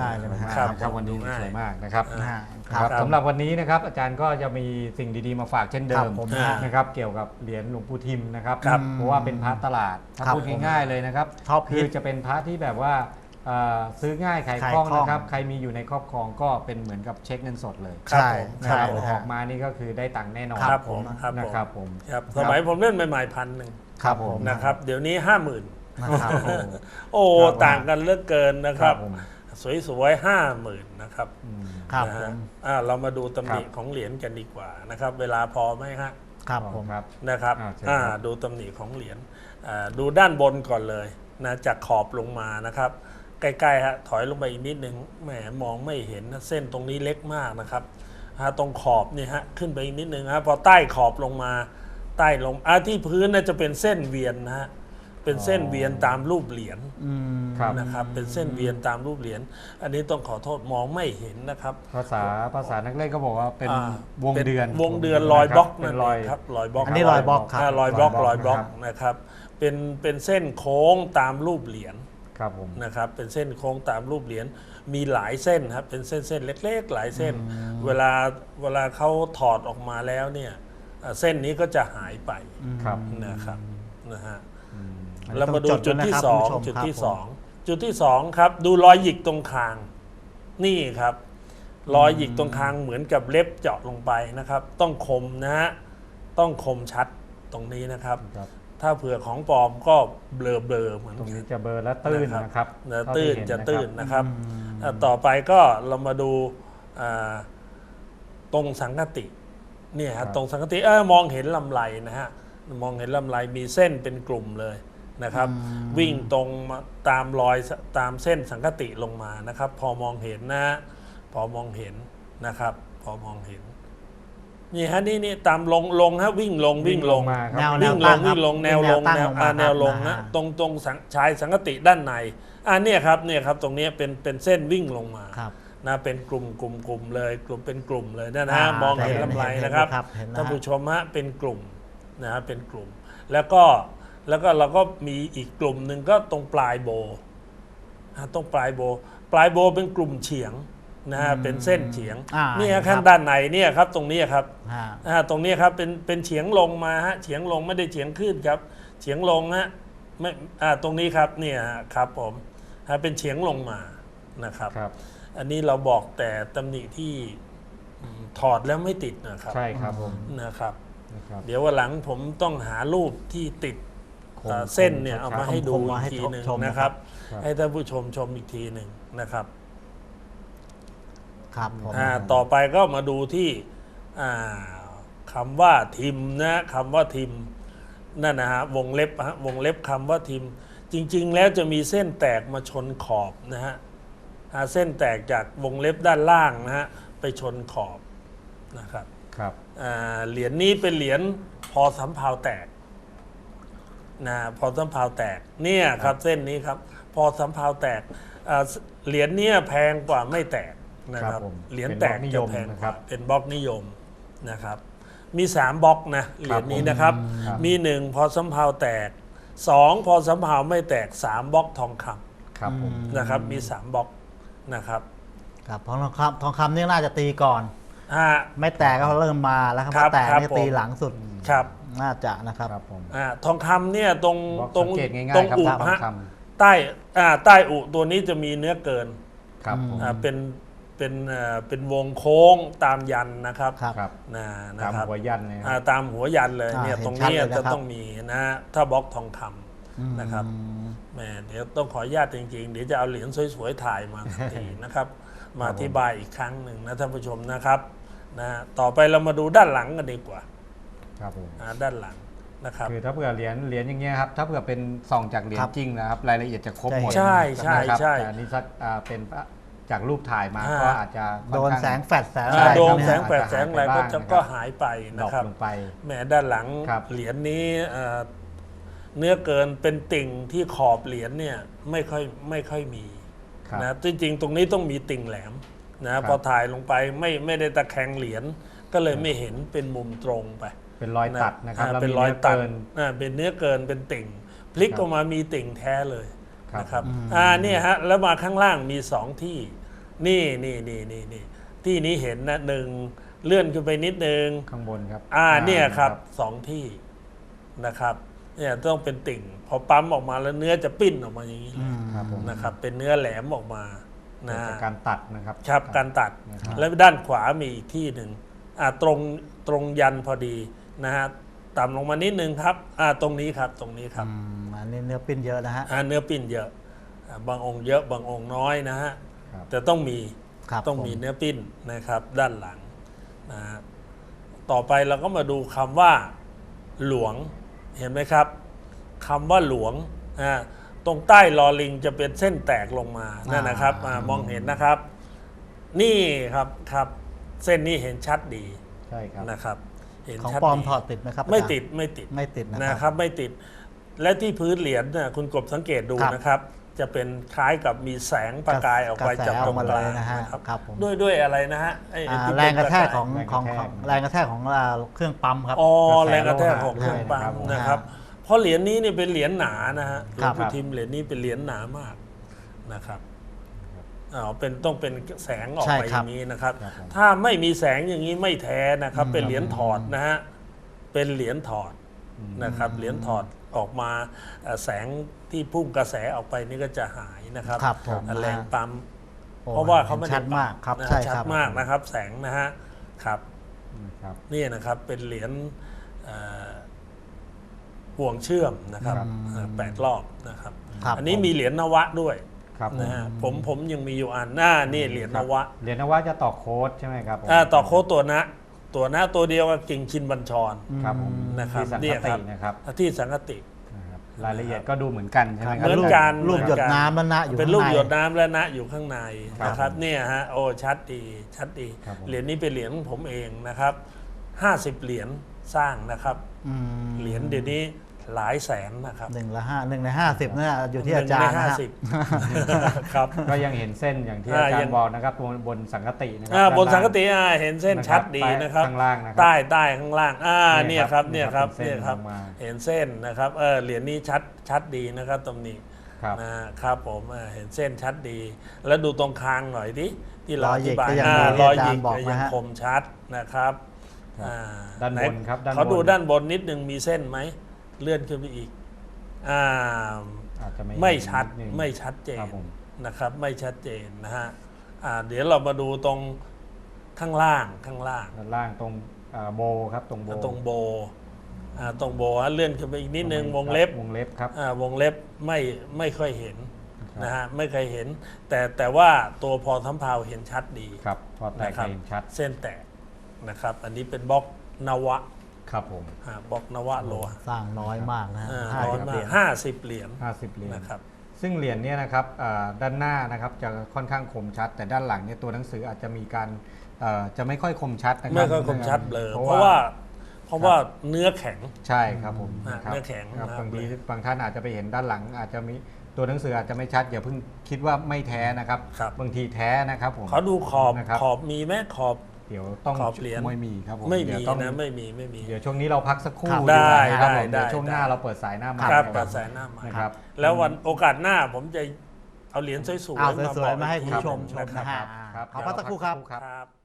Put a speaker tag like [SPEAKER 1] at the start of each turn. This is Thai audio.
[SPEAKER 1] ง่ายเลยนะ
[SPEAKER 2] สว
[SPEAKER 1] ครั
[SPEAKER 2] มาก
[SPEAKER 1] บ
[SPEAKER 2] นะครับวันนี้
[SPEAKER 3] ดูง่าย
[SPEAKER 2] สวยมากนะครับ
[SPEAKER 1] นะฮะ
[SPEAKER 2] ค
[SPEAKER 1] ค
[SPEAKER 2] รั
[SPEAKER 1] รั
[SPEAKER 2] บบสำหรับวันนี้นะครับอาจารย์ก็จะมีสิ่งดีๆมาฝากเช่นเดิ
[SPEAKER 1] ครั
[SPEAKER 2] ม
[SPEAKER 1] บผม
[SPEAKER 2] นะครับเกี่ยวกับเหรียญหลวงปู่ทิมนะครับ
[SPEAKER 3] ครับ
[SPEAKER 2] เพราะว่าเป็นพระตลาดถ้า
[SPEAKER 1] ครับ
[SPEAKER 2] พูดง่ายๆเลยนะครับ
[SPEAKER 1] ชอบ
[SPEAKER 2] คื
[SPEAKER 1] ฮิ
[SPEAKER 2] อ
[SPEAKER 1] ต
[SPEAKER 2] จะเป็นพระที่แบบว่าเอ่อซื้อง่ายขาย
[SPEAKER 1] ขาย
[SPEAKER 2] คล่อง
[SPEAKER 1] คล่อง
[SPEAKER 2] นะครับใครมีอยู่ในครอบครองก็เป็นเหมือนกับเช็คเงินสดเลย
[SPEAKER 3] ครับ
[SPEAKER 1] ใช่
[SPEAKER 3] ผม
[SPEAKER 2] นะ
[SPEAKER 1] ใช่
[SPEAKER 2] ครับ
[SPEAKER 1] เลย
[SPEAKER 2] อ
[SPEAKER 1] ฮะ
[SPEAKER 2] อกมานี่ก็คือได้ตังค์แน่นอน
[SPEAKER 3] ครับผมครับ
[SPEAKER 2] นะ
[SPEAKER 3] ผม
[SPEAKER 2] ครับผม
[SPEAKER 3] ครับสมัยผมเล่นใหม่ๆพันหนึ่ง
[SPEAKER 2] ครับผม
[SPEAKER 3] นะครับ เดี๋ยวนี้ห้าหมื่น
[SPEAKER 1] นะครับ
[SPEAKER 2] โอ้
[SPEAKER 3] โอ้
[SPEAKER 2] ครับ
[SPEAKER 3] ต่างกันเหลือกเกินนะครับ
[SPEAKER 2] ผม
[SPEAKER 3] สวยๆห้าหมื่นนะครับ
[SPEAKER 2] อืม
[SPEAKER 1] ครับ
[SPEAKER 3] นะ
[SPEAKER 1] ผ
[SPEAKER 3] ฮะ
[SPEAKER 1] ม
[SPEAKER 3] อ่าเรามาดูตำหนิ
[SPEAKER 2] ครับ
[SPEAKER 3] ของเหรียญกันดีกว่านะครับ เวลาพอไหมฮะ
[SPEAKER 1] ครับผม
[SPEAKER 2] ครับ
[SPEAKER 3] นะครับ
[SPEAKER 2] อ่าเชิญ
[SPEAKER 3] อ่า
[SPEAKER 2] ครับ
[SPEAKER 3] ดูตำหนิของเหรียญอ่าดูด้านบนก่อนเลยนะจากขอบลงมานะครับ ใกล้ๆฮะถอยลงไปอีกนิดนึงแหมมองไม่เห็นนะเส้นตรงนี้เล็กมากนะครับฮะตรงขอบเนี่ยฮะขึ้นไปอีกนิดนึงฮะพอใต้ขอบลงมาใต้ลงอ่าที่พื้นน่าจะเป็นเส้นเวียนนะฮะ เป็นเส้นเวียนตามรูปเหรียญ
[SPEAKER 1] อืม
[SPEAKER 2] ครับ
[SPEAKER 3] นะครับ เป็นเส้นเวียนตามรูปเหรียญอันนี้ต้องขอโทษมองไม่เห็นนะครับ
[SPEAKER 2] ภาษาภาษานักเล่นก็บอกว่าเป็น
[SPEAKER 3] อ่าว
[SPEAKER 2] งเดือน
[SPEAKER 3] วงเดือนรอยบล็อก
[SPEAKER 2] เป็
[SPEAKER 3] นั่
[SPEAKER 2] น
[SPEAKER 3] น
[SPEAKER 2] ร
[SPEAKER 3] เอ
[SPEAKER 2] อย
[SPEAKER 3] งครับรอยบล็อก
[SPEAKER 1] อันนี้รอยบล็อกครับ
[SPEAKER 3] อ่ารอยบล็อก
[SPEAKER 2] ร
[SPEAKER 3] ร
[SPEAKER 2] อ
[SPEAKER 3] อยย
[SPEAKER 2] บบล็
[SPEAKER 3] ล็
[SPEAKER 2] อ
[SPEAKER 3] อกกนะครับ เป็นเป็นเส้นโค้งตามรูปเหรียญ
[SPEAKER 2] ครับผม
[SPEAKER 3] นะครับเป็นเส้นโค้งตามรูปเหรียญมีหลายเส้นครับเป็นเส้นเส้นเล็กๆ หลายเส้น เวลาเวลาเขาถอดออกมาแล้วเนี่ยเอ่อเส้นนี้ก็จะหายไป
[SPEAKER 2] ครับ
[SPEAKER 3] นะครับนะฮะ
[SPEAKER 2] อืม
[SPEAKER 1] อันนี้
[SPEAKER 3] เรามาดู
[SPEAKER 1] ต้องจด
[SPEAKER 3] จุดที่
[SPEAKER 1] ด้วยนะครับ
[SPEAKER 3] สอง
[SPEAKER 1] คุณผู้ชม
[SPEAKER 3] จุด
[SPEAKER 1] ครับ
[SPEAKER 3] ที่
[SPEAKER 1] ผม
[SPEAKER 3] สองจุดที่สองครับ ดูรอยหยิกตรงคาง นี่ครับ รอยหยิกตรงคางเหมือนกับเล็บเจาะลงไปนะครับ ต้องคมนะฮะต้องคมชัดตรงนี้นะครับ
[SPEAKER 2] ครับ
[SPEAKER 3] ถ้าเผื่อของปลอมก็เบลอเบลอๆเหมือน
[SPEAKER 2] ตรง
[SPEAKER 3] กัน
[SPEAKER 2] นี้จะเบลอร์และตื้นนะครับ
[SPEAKER 3] เนื้อ
[SPEAKER 2] เท่า
[SPEAKER 3] ตื้
[SPEAKER 2] ที่
[SPEAKER 3] น
[SPEAKER 2] เห็
[SPEAKER 3] จะ
[SPEAKER 2] ครับ
[SPEAKER 3] ตื้นนะครับ
[SPEAKER 1] อืม
[SPEAKER 3] อะต่อไปก็เรามาดูอ่าตรงสังกติเนี่ยฮะตรงสังกติเออมองเห็นลำไรนะฮะมองเห็นลำไรมีเส้นเป็นกลุ่มเลย นะครับ วิ่งตรงมาตามรอยสตามเส้นสังกติลงมานะครับ พอมองเห็นนะฮะพอมองเห็นนะครับ พอมองเห็นนี่ฮะนี่นี่ตามลงลงฮะวิ่งลงวิ่งลง
[SPEAKER 2] มาค
[SPEAKER 1] แน
[SPEAKER 2] รับ
[SPEAKER 1] ว
[SPEAKER 3] วิ่งล
[SPEAKER 1] ตั้
[SPEAKER 3] ง
[SPEAKER 1] งครับ
[SPEAKER 3] วิ่งลงแนวลง
[SPEAKER 1] แน
[SPEAKER 3] แน
[SPEAKER 1] ว
[SPEAKER 3] ว
[SPEAKER 1] ตั้งลงมา
[SPEAKER 3] อ่าแนวลง
[SPEAKER 1] ครั
[SPEAKER 3] นะ
[SPEAKER 1] บ
[SPEAKER 3] ตรงตรงสังชายสังกติด้านในอ่าเนี่ยครับเนี่ยครับตรงเนี้ยเป็นเป็นเส้นวิ่งลงมา
[SPEAKER 1] ครับ
[SPEAKER 3] นะเป็นกลุ่มกลุ่มกลุ่มเลย กลุ่มเป็นกลุ่มเลยนะ
[SPEAKER 1] อ่า
[SPEAKER 3] ฮะมองเห็น
[SPEAKER 1] เห็น
[SPEAKER 3] ลำไร
[SPEAKER 1] เห็น
[SPEAKER 3] นะครับ
[SPEAKER 1] ครับเห็นนะ
[SPEAKER 3] ท่านผู้ชมฮะเป็นกลุ่มนะฮะเป็นกลุ่ม แล้วก็ แล้วก็เราก็มีอีกกลุ่มหนึ่งก็ตรงปลายโบฮะตรงปลายโบ ปลายโบเป็นกลุ่มเฉียงนะฮะเป็นเส้นเฉียง
[SPEAKER 1] อ่า
[SPEAKER 3] เนี่ย
[SPEAKER 1] ครั
[SPEAKER 3] ข้าง
[SPEAKER 1] บ
[SPEAKER 3] ด้านในเนี่ยครับตรงนี้ครับ
[SPEAKER 1] ฮะ
[SPEAKER 3] อ่าตรงนี้ครับเป็นเป็นเฉียงลงมาฮะเฉียงลงไม่ได้เฉียงขึ้นครับ เฉียงลงฮะไม่อ่าตรงนี้ครับเนี่ยฮะครับผมฮะเป็นเฉียงลงมานะครับ
[SPEAKER 2] ครับ
[SPEAKER 3] อันนี้เราบอกแต่ตำหนิที่อืมถอดแล้วไม่ติดนะครับ
[SPEAKER 2] ใช่ครับผม
[SPEAKER 3] นะครับ
[SPEAKER 2] นะครับ
[SPEAKER 3] เดี๋ยววันหลังผมต้องหารูปที่ติด
[SPEAKER 2] คม
[SPEAKER 3] เอ่อเส้นเนี่ย
[SPEAKER 2] คม
[SPEAKER 3] เอามาให้ดู
[SPEAKER 1] คมๆ
[SPEAKER 3] อี
[SPEAKER 1] มากให้
[SPEAKER 3] ทีหนึ่ง
[SPEAKER 1] ชม
[SPEAKER 3] นะ
[SPEAKER 1] นะ
[SPEAKER 3] ค
[SPEAKER 1] ครั
[SPEAKER 3] รับ
[SPEAKER 1] บ
[SPEAKER 2] ครับ
[SPEAKER 3] ให้ท่านผู้ชมชมอีกทีหนึ่งนะครับ
[SPEAKER 1] ครับผม
[SPEAKER 3] อ่าต่อไปก็มาดูที่อ่าคำว่าทิมนะคำว่าทิมนั่นนะฮะวงเล็บฮะวงเล็บคำว่าทิม จริง ๆ แล้วจะมีเส้นแตกมาชนขอบนะฮะอ่าเส้นแตกจากวงเล็บด้านล่างนะฮะไปชนขอบนะครับ
[SPEAKER 2] ครับ
[SPEAKER 3] อ่าเหรียญนี้เป็นเหรียญพอสำเภาแตก นะพอสำเภาแตกเนี่ยครับเส้นนี้ครับ พอสำเภาแตกอ่าเหรียญเนี้แพงกว่าไม่แตกนะค
[SPEAKER 2] ครั
[SPEAKER 3] รับบ
[SPEAKER 2] ผม
[SPEAKER 3] เหรียญแตก
[SPEAKER 2] เป็นบล็อกนิย
[SPEAKER 3] จะ
[SPEAKER 2] ม
[SPEAKER 3] แพง
[SPEAKER 2] นะ
[SPEAKER 3] ก
[SPEAKER 2] ครั
[SPEAKER 3] ว่า
[SPEAKER 2] บ
[SPEAKER 3] เป็นบล็อกนิยมนะครับ มีสามบล็อกนะเหรียญนี้นะครับ
[SPEAKER 2] ครับ
[SPEAKER 3] มีหนึ่งพอสำเภาแตกสองพอสำเภาไม่แตกสามบล็อกทองคำ
[SPEAKER 2] ครับผม
[SPEAKER 3] นะครับมีสามบล็อกนะครับ
[SPEAKER 1] ครับทองคำทองคำนี่น่าจะตีก่อน
[SPEAKER 3] อ่า
[SPEAKER 1] ไม่แตกก็เริ่มมาแล้วครับ
[SPEAKER 3] ครับ
[SPEAKER 1] พอแตก
[SPEAKER 3] ครับ
[SPEAKER 1] นี่
[SPEAKER 3] ผม
[SPEAKER 1] ตีหลังสุด
[SPEAKER 3] ครับ
[SPEAKER 1] น่าจะนะครับ
[SPEAKER 2] ครับผม
[SPEAKER 3] อ่าทองคำเนี่ยตรง
[SPEAKER 2] บล็อก
[SPEAKER 3] ตรง
[SPEAKER 2] สังเกตง่ายๆ
[SPEAKER 3] ตรง
[SPEAKER 2] ครับ
[SPEAKER 3] อุ
[SPEAKER 2] ทอง
[SPEAKER 3] ฮะ
[SPEAKER 2] ค
[SPEAKER 3] ใต้อ่าใต้อุตัวนี้จะมีเนื้อเกินำ
[SPEAKER 2] ครับผม
[SPEAKER 3] อ่าเป็นเป็นอ่าเป็นวงโค้งตามยันนะครับ
[SPEAKER 1] ครับ
[SPEAKER 2] ครับ
[SPEAKER 3] นะนะ
[SPEAKER 2] ตาม
[SPEAKER 3] ครับ
[SPEAKER 2] หัวยันเลย
[SPEAKER 3] อ่าตามหัวยันเลย
[SPEAKER 1] อ่า
[SPEAKER 3] เนี่ย
[SPEAKER 1] เห็น
[SPEAKER 3] ตรงนี้
[SPEAKER 1] ชัดเลยนะครับ
[SPEAKER 3] จะต้องมีนะถ้าบล็อกทองคำนะครับ
[SPEAKER 1] อืม
[SPEAKER 3] แหมเดี๋ยวต้องขออนุญาตจริงๆ เดี๋ยวจะเอาเหรียญสวยๆถ่ายมาทันทีนะครับ มาอธิบายอีกครั้งหนึ่งนะท่านผู้ชมนะครับนะต่อไปเรามาดูด้านหลังกันดีกว่า
[SPEAKER 2] ครับผม
[SPEAKER 3] อ่าด้านหลังนะครับ
[SPEAKER 2] คือถ้าเผื่อเหรียญเหรียญอย่างเงี้ยครับถ้าเผื่อเป็นส่องจากเหรียญ
[SPEAKER 1] ครับ
[SPEAKER 2] จริงนะครับรายละเอียดจะครบหมด
[SPEAKER 3] ใช่ใช่
[SPEAKER 2] นะครับ
[SPEAKER 3] ใช่
[SPEAKER 2] แต่อันนี้สักอ่าเป็นจากรูปถ่ายมา
[SPEAKER 3] อ่า
[SPEAKER 2] ก็อาจจะค่อ
[SPEAKER 1] โดน
[SPEAKER 2] ข้า
[SPEAKER 1] แสงแฟลชแสง
[SPEAKER 3] อ่า
[SPEAKER 1] อะไร
[SPEAKER 3] โดน
[SPEAKER 1] พวก
[SPEAKER 3] แส
[SPEAKER 1] เนี้ย
[SPEAKER 3] งแปดแสงอะไร
[SPEAKER 2] อาจ
[SPEAKER 3] ก็
[SPEAKER 2] จะ
[SPEAKER 3] จะ
[SPEAKER 2] หายไปบ้าง
[SPEAKER 3] ก็หายไป
[SPEAKER 2] ด
[SPEAKER 3] นะ
[SPEAKER 2] อก
[SPEAKER 3] ครับ
[SPEAKER 2] ลงไป
[SPEAKER 3] แหมด้านหลัง
[SPEAKER 2] ครับ
[SPEAKER 3] เหรียญนี้เอ่อเนื้อเกินเป็นติ่งที่ขอบเหรียญเนี่ยไม่ค่อยไม่ค่อยมี
[SPEAKER 2] ครับ
[SPEAKER 3] นะจริงๆตรงนี้ต้องมีติ่งแหลมนะพอถ่ายลงไปไม่ไม่ได้ตะแคงเหรียญก็เลยไม่เห็นเป็นมุมตรงไป
[SPEAKER 2] เป็นรอยตัดนะครับ
[SPEAKER 3] อ่า
[SPEAKER 2] แล้ว
[SPEAKER 3] เป็น
[SPEAKER 2] มี
[SPEAKER 3] รอย
[SPEAKER 2] เนื้อ
[SPEAKER 3] ตัด
[SPEAKER 2] เกิน
[SPEAKER 3] อ่าเป็นเนื้อเกินเป็นติ่ง พลิก
[SPEAKER 2] ครับ
[SPEAKER 3] ออกมามีติ่งแท้เลย
[SPEAKER 2] ครับ
[SPEAKER 3] นะครับอ่าเนี่ยฮะแล้วมาข้างล่างมีสองที่ นี่นี่นี่นี่นี่ที่นี้เห็นนะหนึ่งเลื่อนขึ้นไปนิดนึง
[SPEAKER 2] ข้างบนครับ
[SPEAKER 3] อ่าเนี่ยครับ
[SPEAKER 2] นะ
[SPEAKER 3] สองที่นะครับเนี่ยต้องเป็นติ่ง พอปั๊มออกมาแล้วเนื้อจะปิ้นออกมาอย่างนี้เล
[SPEAKER 1] อื
[SPEAKER 3] ย
[SPEAKER 1] ม
[SPEAKER 2] ครับผม
[SPEAKER 3] นะครับ เป็นเนื้อแหลมออกมา
[SPEAKER 2] เกิด
[SPEAKER 3] นะ
[SPEAKER 2] จากการตัดนะครับ
[SPEAKER 3] ครับการตัด
[SPEAKER 2] นะครับ
[SPEAKER 3] แล้วด้านขวามีอีกที่หนึ่งอ่าตรงตรงยันพอดี นะฮะต่ำลงมานิดนึงครับอ่าตรงนี้ครับตรงนี้ครับ
[SPEAKER 1] อืมอันนี้เนื้อปิ้นเยอะนะฮะ
[SPEAKER 3] อ่าเนื้อปิ้นเยอะอ่าบางองค์เยอะบางองค์น้อยนะฮะ
[SPEAKER 2] ครับ
[SPEAKER 3] แต่ต้องมี
[SPEAKER 1] ครับ
[SPEAKER 3] ต้องมี
[SPEAKER 1] ผ
[SPEAKER 3] เนื้อปิ้นนะครับด้านหลังนะฮะต่อไปเราก็มาดูคำว่า หลวงเห็นไหมครับคำว่าหลวงอ่าตรงใต้ลอลิงจะเป็นเส้นแตกลงมานั่นนะครับอามองเห็นนะครับ นี่ครับครับเส้นนี้เห็นชัดดี
[SPEAKER 2] ใช่ครับ
[SPEAKER 3] นะครับ เห็น
[SPEAKER 1] ของ
[SPEAKER 3] ชัด
[SPEAKER 1] ปลอม
[SPEAKER 3] ดี
[SPEAKER 1] ถอดติดไหมครับ
[SPEAKER 3] ไม่
[SPEAKER 1] อาจารย์
[SPEAKER 3] ติดไม่ติด
[SPEAKER 1] ไม่ติดนะ
[SPEAKER 3] นะค
[SPEAKER 1] ครั
[SPEAKER 3] รับบไม่ติด และที่พื้นเหรียญน่ะคุณกบสังเกตดู
[SPEAKER 1] ครับ
[SPEAKER 3] นะครับ จะเป็นคล้ายกับมีแสงประกายออกไป
[SPEAKER 1] กระแส
[SPEAKER 3] จากตรง
[SPEAKER 1] ออกมาก
[SPEAKER 3] ลาง
[SPEAKER 1] เลยนะฮะ
[SPEAKER 3] นะครับ
[SPEAKER 1] ครับผม
[SPEAKER 3] ด้วยด้วยอะไรนะฮะไอ้
[SPEAKER 1] อ่า
[SPEAKER 3] ที่
[SPEAKER 1] แร
[SPEAKER 3] เป็
[SPEAKER 1] ง
[SPEAKER 3] น
[SPEAKER 1] กระแทก
[SPEAKER 3] สาย
[SPEAKER 1] ของ
[SPEAKER 2] แรงก
[SPEAKER 1] ข
[SPEAKER 2] ระ
[SPEAKER 1] อง
[SPEAKER 2] แทก
[SPEAKER 1] ของแรงกระแทกของอ่าเครื่องปั๊มครับ
[SPEAKER 3] อ๋อก
[SPEAKER 2] ระแส
[SPEAKER 3] แรงกระแทก
[SPEAKER 2] โลหะ
[SPEAKER 3] ของเครื่องปั๊ม
[SPEAKER 2] ใช่ครับ
[SPEAKER 3] นะครับเพราะเหรียญนี้นี่เป็นเหรียญหนานะฮะหล
[SPEAKER 1] ครั
[SPEAKER 3] วง
[SPEAKER 1] บ
[SPEAKER 3] ปู่ทิมเหรียญนี้เป็นเหรียญหนามากนะครับ อ๋อเป็นต้องเป็นแสงออก
[SPEAKER 1] ใช่
[SPEAKER 3] ไปอ
[SPEAKER 1] ครับ
[SPEAKER 3] ย่างนี้นะครับ
[SPEAKER 2] ครับผม
[SPEAKER 3] ถ้าไม่มีแสงอย่างนี้ไม่แท้นะครับ เป็นเหรียญถอดนะฮะเป็นเหรียญถอดนะครับเหรียญถอดออกมาเอ่อแสงที่พุ่งกระแสออกไปนี่ก็จะหายนะครับ
[SPEAKER 1] ครับผม
[SPEAKER 3] แรงปั๊ม
[SPEAKER 1] โอ้
[SPEAKER 3] เพราะว่าเขาไม่ได้
[SPEAKER 1] ชัดมากครับ
[SPEAKER 3] นะ
[SPEAKER 1] ใช่
[SPEAKER 3] ชัด
[SPEAKER 1] ครับ
[SPEAKER 3] มากนะครับ แสงนะฮะครับ
[SPEAKER 2] นะครับ
[SPEAKER 3] นี่นะครับเป็นเหรียญเอ่อห่วงเชื่อมนะครับ
[SPEAKER 2] ครับ
[SPEAKER 3] เอ่อแปดรอบนะครับ
[SPEAKER 1] ครับ
[SPEAKER 3] อันนี้
[SPEAKER 1] ผม
[SPEAKER 3] มีเหรียญนวะด้วย
[SPEAKER 2] ครับ
[SPEAKER 3] นะฮะผมผมยังมีอยู่อันหน้านี่เหรียญนวะ
[SPEAKER 2] เหรียญนวะจะต่อโค้ดใช่ไหมครับผม
[SPEAKER 3] อ่าต่อโค้ดตัวนะ ตัวนะตัวเดียวกับกิ่งชินบัญชร
[SPEAKER 2] ครับผม
[SPEAKER 3] นะครับ
[SPEAKER 2] ที่สัง
[SPEAKER 3] เนี่
[SPEAKER 2] ก
[SPEAKER 3] ยครั
[SPEAKER 2] ติ
[SPEAKER 3] บ
[SPEAKER 2] นะครับ
[SPEAKER 3] ที่สังกติ
[SPEAKER 2] นะครับรายละเอียดก็ดูเหมือนกันใช่ไหมค
[SPEAKER 3] เห
[SPEAKER 2] รับ
[SPEAKER 3] มือนกัน
[SPEAKER 1] รูปหยดน้ำแล้วนะอยู่
[SPEAKER 3] เป็น
[SPEAKER 1] ข้าง
[SPEAKER 3] รูป
[SPEAKER 1] ใน
[SPEAKER 3] หยดน้ำและนะอยู่ข้างใน
[SPEAKER 2] ครับ
[SPEAKER 3] นะครับ
[SPEAKER 2] ผม
[SPEAKER 3] เนี่ยฮะโอ้ชัดดีชัดดี
[SPEAKER 2] ครับผม
[SPEAKER 3] เหรียญนี้เป็นเหรียญของผมเองนะครับ 50 เหรียญสร้างนะครับ
[SPEAKER 1] อืม
[SPEAKER 3] เหรียญเดี๋ยวนี้ หลายแสนนะครับ
[SPEAKER 1] หนึ่งละห้าหนึ่งในห้าสิบเนี่ยอยู่ที่อาจารย์
[SPEAKER 3] หนึ่งใน
[SPEAKER 1] นะ
[SPEAKER 3] ห้า
[SPEAKER 1] ฮะ
[SPEAKER 3] สิบครับ
[SPEAKER 2] ก็ยังเห็นเส้นอย่างที่
[SPEAKER 3] อ่า
[SPEAKER 2] อาจาร
[SPEAKER 3] ยัง
[SPEAKER 2] ย์บอกนะครับ บนบนสังกตินะครั
[SPEAKER 3] อ่าบน
[SPEAKER 2] ด้า
[SPEAKER 3] สัง
[SPEAKER 2] ล่
[SPEAKER 3] กติอ่าเห็นเส้นชัดดีนะครับ
[SPEAKER 2] ข้างล่างนะครับ
[SPEAKER 3] ใต้ใต้ข้างล่างอ่า
[SPEAKER 2] เนี่
[SPEAKER 3] เนี่ยย
[SPEAKER 2] ค
[SPEAKER 3] ค
[SPEAKER 2] รั
[SPEAKER 3] รั
[SPEAKER 2] บบ
[SPEAKER 3] เนี่ยครับ
[SPEAKER 2] เป็นเส้น
[SPEAKER 3] เนี่ยครับ
[SPEAKER 2] ออกมา
[SPEAKER 3] เห็นเส้นนะครับเออเหรียญนี้ชัดชัดดีนะครับตรงนี้
[SPEAKER 2] ครับ
[SPEAKER 3] นะครับผมอ่าเห็นเส้นชัดดี แล้วดูตรงคางหน่อยดิที่เรา
[SPEAKER 1] ร
[SPEAKER 3] อ
[SPEAKER 1] อยหยิ
[SPEAKER 3] ธิ
[SPEAKER 1] ก
[SPEAKER 3] บาย
[SPEAKER 1] ก็ยัง
[SPEAKER 3] อ่า
[SPEAKER 1] มี
[SPEAKER 3] รอย
[SPEAKER 1] อา
[SPEAKER 3] ห
[SPEAKER 1] จาร
[SPEAKER 3] ยิก
[SPEAKER 1] ย์บอก
[SPEAKER 3] ก็ยั
[SPEAKER 1] นะ
[SPEAKER 3] ง
[SPEAKER 1] ฮะ
[SPEAKER 3] คมชัดนะครับ
[SPEAKER 2] ครับ
[SPEAKER 3] อ่
[SPEAKER 2] ด้านบน
[SPEAKER 3] ไห
[SPEAKER 2] ครับด้าน
[SPEAKER 3] เขาดู
[SPEAKER 2] บน
[SPEAKER 3] ด้านบนนิดนึงมีเส้นไหม เลื่อนขึ้นไปอีกอ่า
[SPEAKER 2] อาจจะไม่
[SPEAKER 3] ไม่ชัด
[SPEAKER 2] นินึง
[SPEAKER 3] ไม่ชัดเจน
[SPEAKER 2] ครับผม
[SPEAKER 3] นะครับ ไม่ชัดเจนนะฮะอ่าเดี๋ยวเรามาดูตรงข้างล่างข้างล่าง
[SPEAKER 2] ด้านล่างตรงอ่าโบครับตรงโบ
[SPEAKER 3] ตรงโบอ่าตรงโบฮะเลื่อนขึ้นไปอีกนิดนึงวงเล็บ
[SPEAKER 2] วงเล็บครับ
[SPEAKER 3] อ่าวงเล็บไม่ไม่ค่อยเห็น
[SPEAKER 2] ครับ
[SPEAKER 3] นะฮะไม่เคยเห็น แต่แต่ว่าตัวพอทำพาวเห็นชัดดี
[SPEAKER 2] ครับพอแตก
[SPEAKER 3] นะครับ
[SPEAKER 2] เห็นชัด
[SPEAKER 3] เส้นแตกนะครับ อันนี้เป็นบล็อกนวะ
[SPEAKER 2] ครับผม
[SPEAKER 3] อ่าบล็อกนวะโลหะ
[SPEAKER 1] สร้างน้อยมากนะฮะ
[SPEAKER 3] อ่า
[SPEAKER 1] ห้า
[SPEAKER 3] น้อ
[SPEAKER 1] สิ
[SPEAKER 3] ย
[SPEAKER 1] บเห
[SPEAKER 3] มา
[SPEAKER 1] รี
[SPEAKER 3] ก
[SPEAKER 1] ยญ
[SPEAKER 3] ห้าสิบเหรียญ
[SPEAKER 2] 50เหรียญ
[SPEAKER 3] นะครับ
[SPEAKER 2] ซึ่งเหรียญเนี่ยนะครับอ่าด้านหน้านะครับจะค่อนข้างคมชัด แต่ด้านหลังเนี่ยตัวหนังสืออาจจะมีการเอ่อจะไม่ค่อยคมชัดนะครั
[SPEAKER 3] ไม่ค่อยคมชัดเบลอ
[SPEAKER 2] เพ
[SPEAKER 3] เพ
[SPEAKER 2] ราะ
[SPEAKER 3] ราะ
[SPEAKER 2] ว่า
[SPEAKER 3] ว่าเพราะว่าเนื้อแข็ง
[SPEAKER 2] ใช่ครับผม
[SPEAKER 3] อ่า
[SPEAKER 2] ครับ
[SPEAKER 3] เนื้อแข็ง
[SPEAKER 2] ครับ
[SPEAKER 3] นะครับ
[SPEAKER 2] บางทีบางท่านอาจจะไปเห็นด้านหลัง อาจจะมีตัวหนังสืออาจจะไม่ชัดอย่าเพิ่งคิดว่าไม่แท้นะครับ
[SPEAKER 3] ครับ
[SPEAKER 2] บางทีแท้นะครับผม
[SPEAKER 3] เขาดูขอบ
[SPEAKER 2] นะครับ
[SPEAKER 3] ขอบมีไหมขอบ
[SPEAKER 2] เดี๋ยวต้อง
[SPEAKER 3] ขอบเหรียญ
[SPEAKER 2] ไม่มีครับผม
[SPEAKER 3] ไม่
[SPEAKER 2] เดี๋
[SPEAKER 3] มี
[SPEAKER 2] ยวต้อง
[SPEAKER 3] นะไม่มีไม่มี
[SPEAKER 2] เดี๋ยวช่วงนี้เราพักสักครู่
[SPEAKER 1] ครับ
[SPEAKER 2] ดีกว่า
[SPEAKER 3] ได้
[SPEAKER 2] นะครับ
[SPEAKER 3] ได้
[SPEAKER 2] ผมเดี๋ยว
[SPEAKER 3] ได้
[SPEAKER 2] ช่วงหน้า
[SPEAKER 3] ได้
[SPEAKER 2] เราเปิดสายหน้ามา
[SPEAKER 3] ครับ
[SPEAKER 2] นะ
[SPEAKER 3] กระแสหน้ามา
[SPEAKER 2] นะครับ
[SPEAKER 3] แล้ววันโอกาสหน้าผมจะเอาเหรียญสวยๆ
[SPEAKER 1] เอา
[SPEAKER 3] มา
[SPEAKER 1] ส
[SPEAKER 3] บ
[SPEAKER 1] ว
[SPEAKER 3] อยก
[SPEAKER 1] ๆมาให้คุณ
[SPEAKER 3] อีก
[SPEAKER 1] ผู้ชม
[SPEAKER 3] ที
[SPEAKER 1] ชม
[SPEAKER 3] นะ
[SPEAKER 1] นะ
[SPEAKER 3] ค
[SPEAKER 1] ฮะ
[SPEAKER 3] รับ
[SPEAKER 2] ครับ
[SPEAKER 1] ขอพักสักครู่ครับ
[SPEAKER 2] ครับ
[SPEAKER 3] ครับ